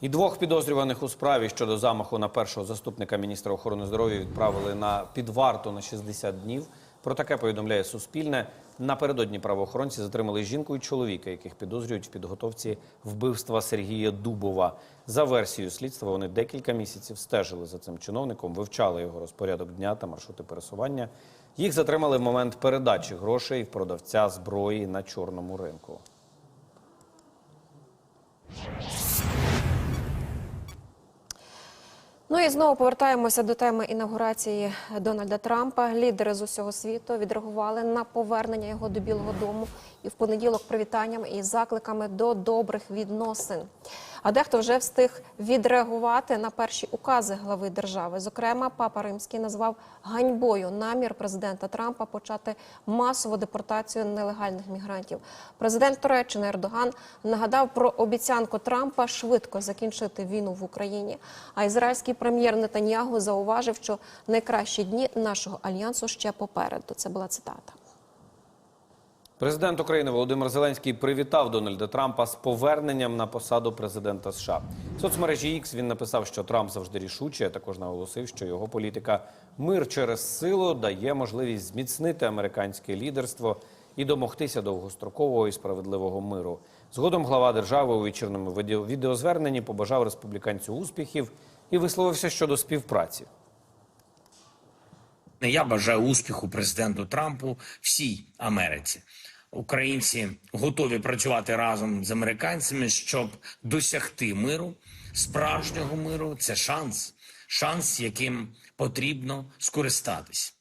І двох підозрюваних у справі щодо замаху на першого заступника міністра охорони здоров'я відправили на підварту на 60 днів. Про таке повідомляє Суспільне. Напередодні правоохоронці затримали жінку і чоловіка, яких підозрюють в підготовці вбивства Сергія Дубова. За версією слідства, вони декілька місяців стежили за цим чиновником, вивчали його розпорядок дня та маршрути пересування. Їх затримали в момент передачі грошей в продавця зброї на чорному ринку. Ну і знову повертаємося до теми інавгурації Дональда Трампа. Лідери з усього світу відреагували на повернення його до Білого Дому і в понеділок привітанням і закликами до добрих відносин. А дехто вже встиг відреагувати на перші укази глави держави. Зокрема, папа римський назвав ганьбою намір президента Трампа почати масову депортацію нелегальних мігрантів. Президент Туреччини Ердоган нагадав про обіцянку Трампа швидко закінчити війну в Україні. А ізраїльський прем'єр Нетаньягу зауважив, що найкращі дні нашого альянсу ще попереду. Це була цитата. Президент України Володимир Зеленський привітав Дональда Трампа з поверненням на посаду президента США. В соцмережі X він написав, що Трамп завжди рішучий, а також наголосив, що його політика мир через силу дає можливість зміцнити американське лідерство і домогтися довгострокового і справедливого миру. Згодом глава держави у вечірньому відео- відеозверненні побажав республіканцю успіхів і висловився щодо співпраці. Я бажаю успіху президенту Трампу всій Америці. Українці готові працювати разом з американцями, щоб досягти миру, справжнього миру. Це шанс, шанс, яким потрібно скористатись.